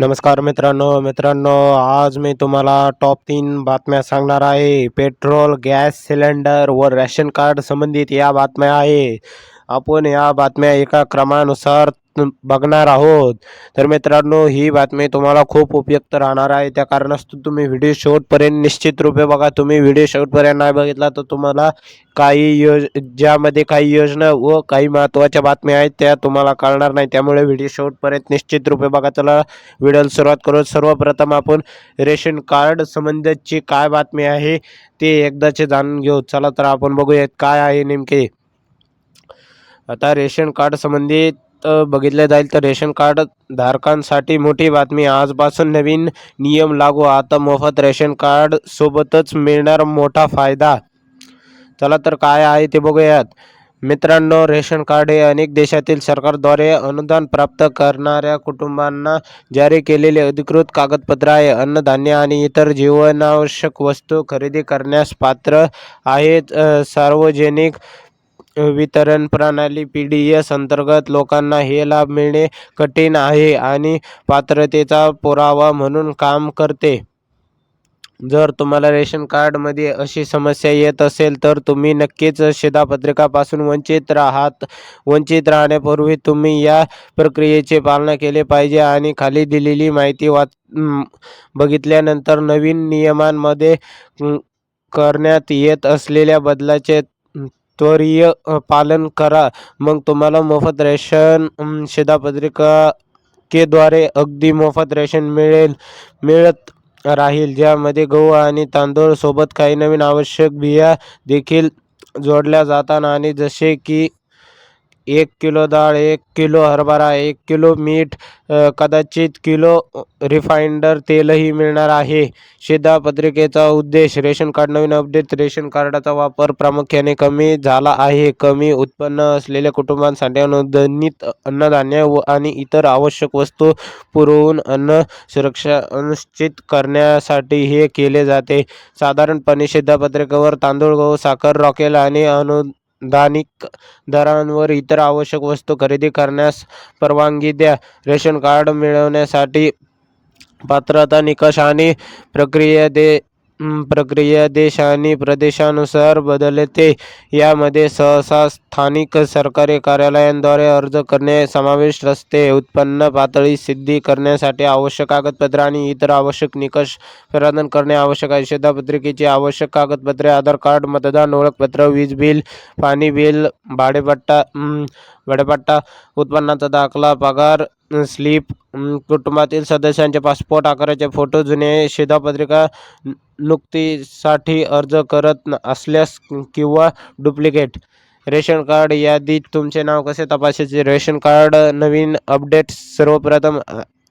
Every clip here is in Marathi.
नमस्कार मित्रांनो मित्रांनो आज मी तुम्हाला टॉप तीन बातम्या सांगणार आहे. पेट्रोल गॅस सिलेंडर व रेशन कार्ड संबंधित या बातम्या आहे. आपण या बातम्या एका क्रमानुसार बघणार आहोत. तर मित्रांनो ही बातमी तुम्हाला खूप उपयुक्त राहणार आहे. त्या कारणास्तव तुम्ही व्हिडिओ शेवटपर्यंत निश्चित रूपे बघा. तुम्ही व्हिडिओ शेवटपर्यंत नाही बघितला तर तुम्हाला काही योज ज्यामध्ये काही योजना व काही महत्त्वाच्या बातम्या आहेत त्या तुम्हाला कळणार नाही. त्यामुळे व्हिडिओ शेवटपर्यंत निश्चित रूपे बघा. चला व्हिडिओला सुरुवात करू. सर्वप्रथम आपण रेशन कार्ड संबंधितची काय बातमी आहे ते एकदाचे जाणून घेऊ. चला तर आपण बघूयात काय आहे नेमके. आता रेशन कार्ड संबंधित बघितलं जाईल तर रेशन कार्ड धारकांसाठी मोठी बातमी. आजपासून नवीन नियम लागू. आता मोफत रेशन कार्ड सोबतच मिळणार मोठा फायदा. चला तर काय आहे ते बघूयात. मित्रांनो रेशन कार्ड हे अनेक देशातील सरकारद्वारे अनुदान प्राप्त करणाऱ्या कुटुंबांना जारी केलेले अधिकृत कागदपत्र आहे. अन्नधान्य आणि इतर जीवनावश्यक वस्तू खरेदी करण्यास पात्र आहेत. सार्वजनिक वितरण प्रणाली पी डी एस अंतर्गत लोकांना हे लाभ मिळणे कठीण आहे आणि पात्रतेचा पुरावा म्हणून काम करते. जर तुम्हाला रेशन कार्डमध्ये अशी समस्या येत असेल तर तुम्ही नक्कीच शिधापत्रिकापासून वंचित राहात वंचित राहण्यापूर्वी तुम्ही या प्रक्रियेचे पालना केले पाहिजे आणि खाली दिलेली माहिती वाच बघितल्यानंतर नवीन नियमांमध्ये करण्यात येत असलेल्या बदलाचे त्वरीय पालन करा. मग तुम्हाला मोफत रेशन अम, शिधापत्रिकेद्वारे अगदी मोफत रेशन मिळेल मिळत राहील. ज्यामध्ये गहू आणि तांदूळ सोबत काही नवीन आवश्यक बिया देखील जोडल्या जातात. आणि जसे की एक किलो डाळ एक किलो हरभरा एक किलो मीठ कदाचित किलो रिफाइंडर तेलही मिळणार आहे. शिधापत्रिकेचा उद्देश रेशन कार्ड नवीन अपडेट रेशन कार्डाचा वापर प्रामुख्याने कमी झाला आहे. कमी उत्पन्न असलेल्या कुटुंबांसाठी अनुदानित अन्नधान्य व आणि इतर आवश्यक वस्तू पुरवून अन्न सुरक्षा अनुश्चित करण्यासाठी हे केले जाते. साधारणपणे शिधापत्रिकेवर तांदूळ गहू साखर रॉकेल आणि अनु दानिक दरांवर इतर आवश्यक वस्तू खरेदी करण्यास परवानगी द्या. रेशन कार्ड मिळवण्यासाठी पात्रता निकष आणि प्रक्रिया दे प्रक्रिया देश आणि प्रदेशानुसार बदलते. यामध्ये सहसा स्थानिक सरकारी कार्यालयांद्वारे अर्ज करणे समाविष्ट असते उत्पन्न पातळी सिद्धी करण्यासाठी आवश्यक कागदपत्रे आणि इतर आवश्यक निकष प्रदान करणे आवश्यक आहे. शिधापत्रिकेची आवश्यक कागदपत्रे आधार कार्ड मतदान ओळखपत्र वीज बिल पाणी बिल भाडेपट्टा भाडेपट्टा उत्पन्नाचा दाखला पगार स्लिप कुटुंबातील सदस्यांचे पासपोर्ट आकाराचे फोटो जुने शिधापत्रिका नुकतीसाठी अर्ज करत असल्यास किंवा डुप्लिकेट रेशन कार्ड यादीत तुमचे नाव कसे तपासायचे? रेशन कार्ड नवीन अपडेट सर्वप्रथम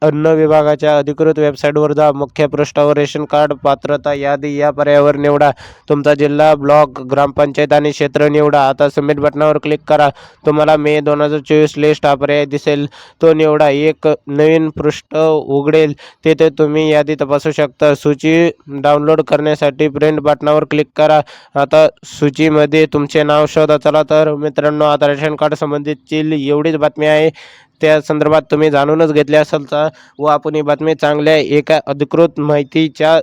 अन्न विभागाच्या अधिकृत वेबसाईटवर जा. मुख्य पृष्ठावर रेशन कार्ड पात्रता यादी या पर्यायावर निवडा. तुमचा जिल्हा ब्लॉक ग्रामपंचायत आणि क्षेत्र निवडा. आता सबमिट बटनावर क्लिक करा. तुम्हाला मे दोन हजार चोवीस लिस्ट हा पर्याय दिसेल. तो निवडा. एक नवीन पृष्ठ उघडेल. तेथे तुम्ही यादी तपासू शकता. सूची डाउनलोड करण्यासाठी प्रिंट बटनावर क्लिक करा. आता सूचीमध्ये तुमचे नाव शोधा. चला तर मित्रांनो आता रेशन कार्ड संबंधितची एवढीच बातमी आहे. त्या संदर्भात तुम्ही जाणूनच घेतले असाल तर व आपण ही बातमी चांगल्या एका अधिकृत माहितीच्या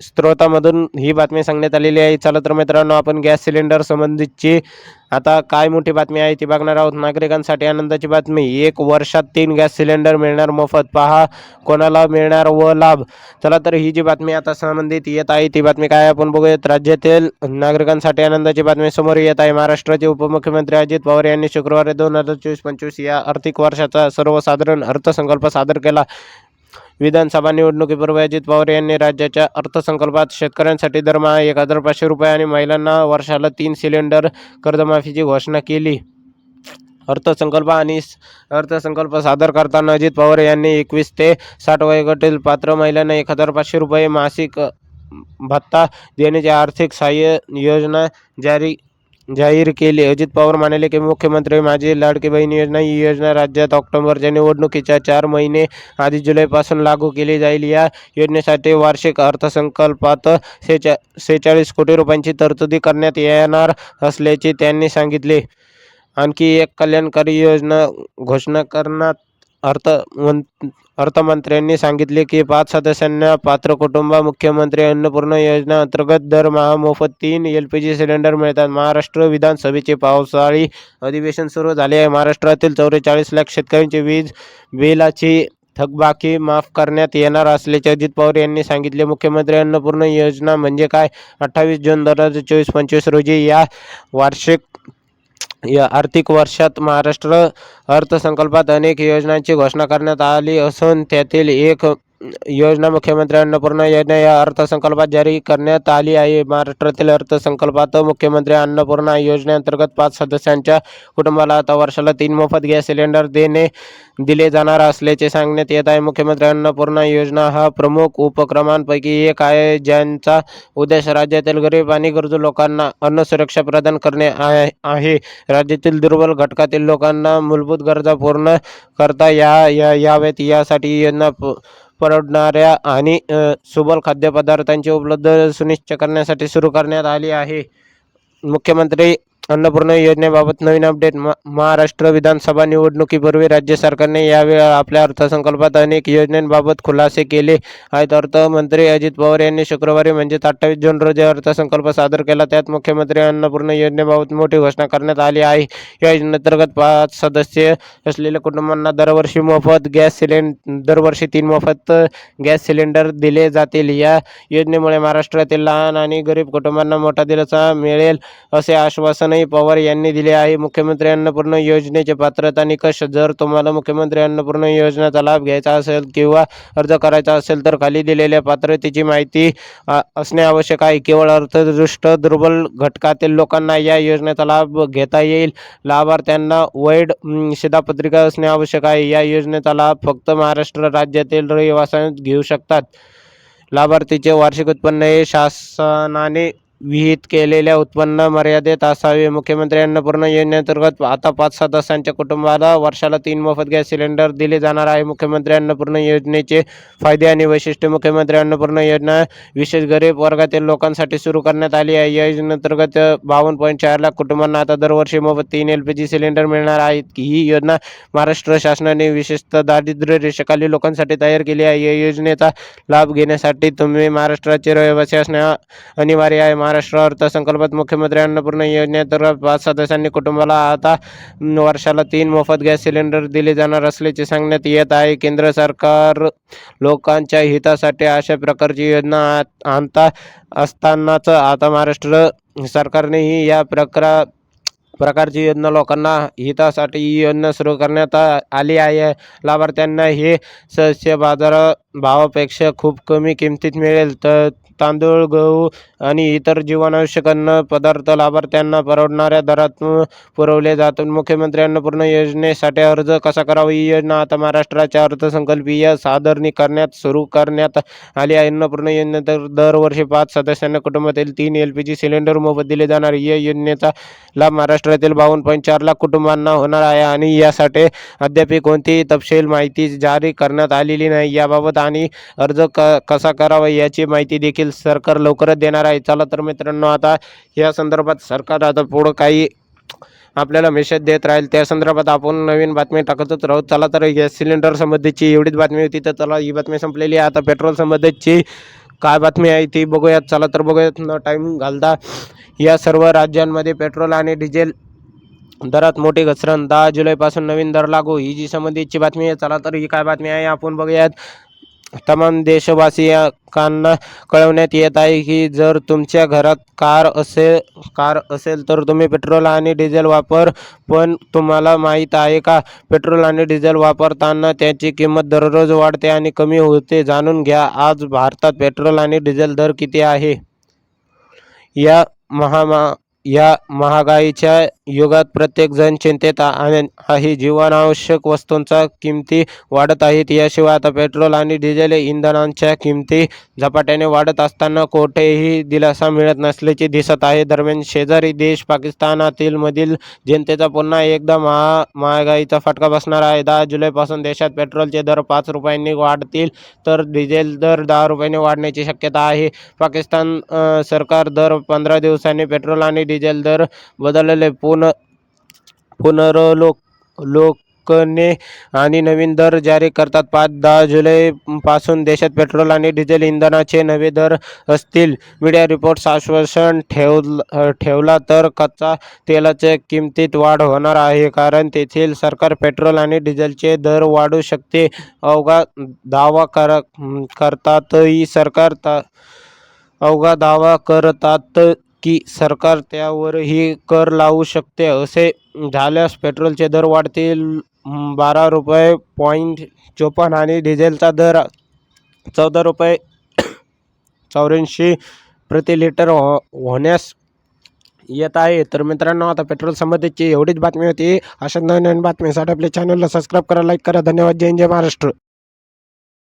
स्त्रोतामधून ही बातमी सांगण्यात आलेली आहे. चला तर मित्रांनो आपण गॅस सिलेंडर संबंधितची आता काय मोठी बातमी आहे ती बघणार आहोत. नागरिकांसाठी आनंदाची बातमी एक वर्षात तीन गॅस सिलेंडर मिळणार मोफत. पहा कोणाला मिळणार व लाभ? चला तर ही जी बातमी आता संबंधित येत आहे ती बातमी काय आपण बघूयात. राज्यातील नागरिकांसाठी आनंदाची बातमी समोर येत आहे. महाराष्ट्राचे उपमुख्यमंत्री अजित पवार यांनी शुक्रवारी दोन हजार चोवीस पंचवीस या आर्थिक वर्षाचा सर्वसाधारण अर्थसंकल्प सादर केला. विधानसभा निवडणुकीपूर्वी अजित पवार यांनी राज्याच्या अर्थसंकल्पात शेतकऱ्यांसाठी दरमहा एक हजार पाचशे रुपये आणि महिलांना वर्षाला तीन सिलेंडर कर्जमाफीची घोषणा केली. अर्थसंकल्प आणि अर्थसंकल्प सादर करताना अजित पवार यांनी एकवीस ते साठ वयोगटातील पात्र महिलांना एक हजार पाचशे रुपये मासिक भत्ता देण्याची आर्थिक सहाय्य योजना जारी जाहीर केली. अजित पवार म्हणाले की मुख्यमंत्री माझी लाडकी बहीण योजना ही योजना राज्यात ऑक्टोबरच्या निवडणुकीच्या चार महिने आधी जुलैपासून लागू केली जाईल. या योजनेसाठी वार्षिक अर्थसंकल्पात सेचा सेहेचाळीस कोटी रुपयांची तरतुदी करण्यात येणार असल्याचे त्यांनी सांगितले. आणखी एक कल्याणकारी योजना घोषणा करण्यात अर्थ मं अर्थमंत्र्यांनी सांगितले की पाच सदस्यांना पात्र कुटुंब मुख्यमंत्री अन्नपूर्णा योजना अंतर्गत दरमहा मोफत तीन एल पी जी सिलेंडर मिळतात. महाराष्ट्र विधानसभेचे पावसाळी अधिवेशन सुरू झाले आहे. महाराष्ट्रातील चौवेचाळीस लाख शेतकऱ्यांची वीज बिलाची थकबाकी माफ करण्यात येणार असल्याचे अजित पवार यांनी सांगितले. मुख्यमंत्री अन्नपूर्णा योजना म्हणजे काय? अठ्ठावीस जून दोन हजार चोवीस पंचवीस रोजी या वार्षिक या आर्थिक वर्षात महाराष्ट्र अर्थसंकल्पात अनेक योजनांची घोषणा करण्यात आली असून त्यातील एक योजना मुख्यमंत्री अन्नपूर्णा योजना या अर्थसंकल्पात जारी करण्यात आली आहे. महाराष्ट्रातील अर्थसंकल्पात मुख्यमंत्री अन्नपूर्णा योजनेअंतर्गत पाच सदस्यांच्या कुटुंबाला आता वर्षाला तीन मोफत गॅस सिलेंडर देणे दिले जाणार असल्याचे सांगण्यात येत आहे. मुख्यमंत्री अन्नपूर्णा योजना हा प्रमुख उपक्रमांपैकी एक आहे ज्यांचा उद्देश राज्यातील गरीब आणि गरजू लोकांना अन्न सुरक्षा प्रदान करणे आहे. राज्यातील दुर्बल घटकातील लोकांना मूलभूत गरजा पूर्ण करता या या यावेत यासाठी योजना परवडणाऱ्या आणि सुबल खाद्यपदार्थांची उपलब्ध सुनिश्चित करण्यासाठी सुरू करण्यात आली आहे. मुख्यमंत्री अन्नपूर्णा योजनेबाबत नवीन अपडेट. म महाराष्ट्र विधानसभा निवडणुकीपूर्वी राज्य सरकारने यावेळी आपल्या अर्थसंकल्पात अनेक योजनांबाबत खुलासे केले आहेत. अर्थमंत्री अजित पवार यांनी शुक्रवारी म्हणजेच अठ्ठावीस जून रोजी अर्थसंकल्प सादर केला. त्यात मुख्यमंत्री अन्नपूर्णा योजनेबाबत मोठी घोषणा करण्यात आली आहे. या योजनेअंतर्गत पाच सदस्य असलेल्या कुटुंबांना दरवर्षी मोफत गॅस सिलेंड दरवर्षी तीन मोफत गॅस सिलेंडर दिले जातील. या योजनेमुळे महाराष्ट्रातील लहान आणि गरीब कुटुंबांना मोठा दिलासा मिळेल असे आश्वासन आश्वासनही पवार यांनी दिले आहे. मुख्यमंत्री अन्नपूर्ण योजनेचे पात्रता निकष जर तुम्हाला मुख्यमंत्री अन्नपूर्ण योजनेचा लाभ घ्यायचा असेल किंवा अर्ज करायचा असेल तर खाली दिलेल्या पात्रतेची माहिती असणे आवश्यक आहे. केवळ अर्थदृष्ट दुर्बल घटकातील लोकांना या योजनेचा लाभ घेता येईल. लाभार्थ्यांना वैध शिधापत्रिका असणे आवश्यक आहे. या योजनेचा लाभ फक्त महाराष्ट्र राज्यातील रहिवाशांच घेऊ शकतात. लाभार्थीचे वार्षिक उत्पन्न हे शासनाने विहित केलेल्या उत्पन्न मर्यादेत असावे. मुख्यमंत्री अन्नपूर्ण योजनेअंतर्गत आता पाच सदस्यांच्या कुटुंबाला वर्षाला तीन मोफत गॅस सिलेंडर दिले जाणार आहे. मुख्यमंत्री अन्नपूर्ण योजनेचे फायदे आणि वैशिष्ट्य मुख्यमंत्री अन्नपूर्ण योजना विशेष गरीब वर्गातील लोकांसाठी सुरू करण्यात आली आहे. या योजनेअंतर्गत बावन्न पॉईंट चार लाख कुटुंबांना आता दरवर्षी मोफत तीन एल पी जी सिलेंडर मिळणार आहेत. ही योजना महाराष्ट्र शासनाने विशेषतः दारिद्र्य रेषेखाली लोकांसाठी तयार केली आहे. या योजनेचा लाभ घेण्यासाठी तुम्ही महाराष्ट्राचे रहिवासी असणे अनिवार्य आहे. महाराष्ट्र अर्थसंकल्पात मुख्यमंत्री अन्नपूर्ण योजनेतर्गत पाच सदस्यांनी कुटुंबाला आता वर्षाला तीन मोफत गॅस सिलेंडर दिले जाणार असल्याचे सांगण्यात येत आहे. केंद्र सरकार लोकांच्या हितासाठी अशा प्रकारची योजना आत- आणता असतानाच आता महाराष्ट्र सरकारनेही या प्रकार प्रकारची योजना लोकांना हितासाठी ही योजना सुरू करण्यात आली आहे. लाभार्थ्यांना हे सदस्य बाजार भावापेक्षा खूप कमी किमतीत मिळेल. तर तांदूळ गहू आणि इतर जीवनावश्यक अन्न पदार्थ लाभार्थ्यांना परवडणाऱ्या दरात पुरवले जातात. मुख्यमंत्री अन्नपूर्ण योजनेसाठी अर्ज कसा करावा? ही योजना आता महाराष्ट्राच्या अर्थसंकल्पीय सादरीकरणात सुरू करण्यात आली आहे. अन्नपूर्ण योजनेत दरवर्षी पाच सदस्यांना कुटुंबातील तीन एल पी जी सिलेंडर मोफत दिले जाणार या योजनेचा लाभ महाराष्ट्रातील बावन्न पॉईंट चार लाख कुटुंबांना होणार आहे आणि यासाठी अद्याप कोणतीही तपशील माहिती जारी करण्यात आलेली नाही. याबाबत आणि अर्ज क कसा करावा याची माहिती देखील सरकार लवकरच देणार आहे. चला तर मित्रांनो आता या संदर्भात सरकार आता पुढं काही आपल्याला मेसेज देत राहील. त्या संदर्भात आपण नवीन बातमी टाकतच राहू. चला तर गॅस सिलेंडर संबंधीची एवढीच बातमी होती तर चला ही बातमी संपलेली आहे. आता पेट्रोल संबंधीची काय बातमी आहे ती बघूयात. चला तर बघूयात. न टाईम घालता या सर्व राज्यांमध्ये पेट्रोल आणि डिझेल दरात मोठी घसरण. दहा जुलैपासून नवीन दर लागू. ही जी संबंधीची बातमी आहे चला तर ही काय बातमी आहे आपण बघूयात. तमाम देशवासियांना कळवण्यात येत आहे की जर तुमच्या घरात कार असेल कार असेल तर तुम्ही पेट्रोल आणि डिझेल वापर पण तुम्हाला माहीत आहे का? पेट्रोल आणि डिझेल वापरताना त्याची किंमत दररोज वाढते आणि कमी होते. जाणून घ्या आज भारतात पेट्रोल आणि डिझेल दर किती आहे? या महामा या महागाईच्या युगात प्रत्येकजण चिंतेत आणि आहे जीवनावश्यक वस्तूंचा किमती वाढत आहेत. याशिवाय आता पेट्रोल आणि डिझेल इंधनांच्या किमती झपाट्याने वाढत असताना कोठेही दिलासा मिळत नसल्याचे दिसत आहे. दरम्यान शेजारी देश पाकिस्तानातील मधील जनतेचा पुन्हा एकदा महा महागाईचा फटका बसणार आहे. दहा जुलैपासून देशात पेट्रोलचे दर पाच रुपयांनी वाढतील तर डिझेल दर दहा रुपयांनी वाढण्याची शक्यता आहे. पाकिस्तान सरकार दर पंधरा दिवसांनी पेट्रोल आणि डिझेल दर बदलले. पुन पुनरलोक लोकने आणि नवीन दर जारी करतात. पाच दहा जुलैपासून देशात पेट्रोल आणि डिझेल इंधनाचे नवे दर असतील. मीडिया रिपोर्ट्स आश्वासन ठेव ठेवला तर कच्चा तेलाच्या किमतीत वाढ होणार आहे कारण तेथील सरकार पेट्रोल आणि डिझेलचे दर वाढू शकते. अवघा दावा कर करतातही सरकार ता अवघा दावा करतात की सरकार त्यावरही कर लावू शकते असे झाल्यास पेट्रोलचे दर वाढतील. बारा रुपये पॉईंट चोपन्न आणि डिझेलचा दर चौदा रुपये चौऱ्याऐंशी प्रति लिटर हो होण्यास येत आहे. तर मित्रांनो आता पेट्रोल संबंधीची एवढीच बातमी होती. अशा नवीन नवीन बातमीसाठी आपल्या चॅनलला सबस्क्राईब करा लाईक करा. धन्यवाद. जय जय महाराष्ट्र.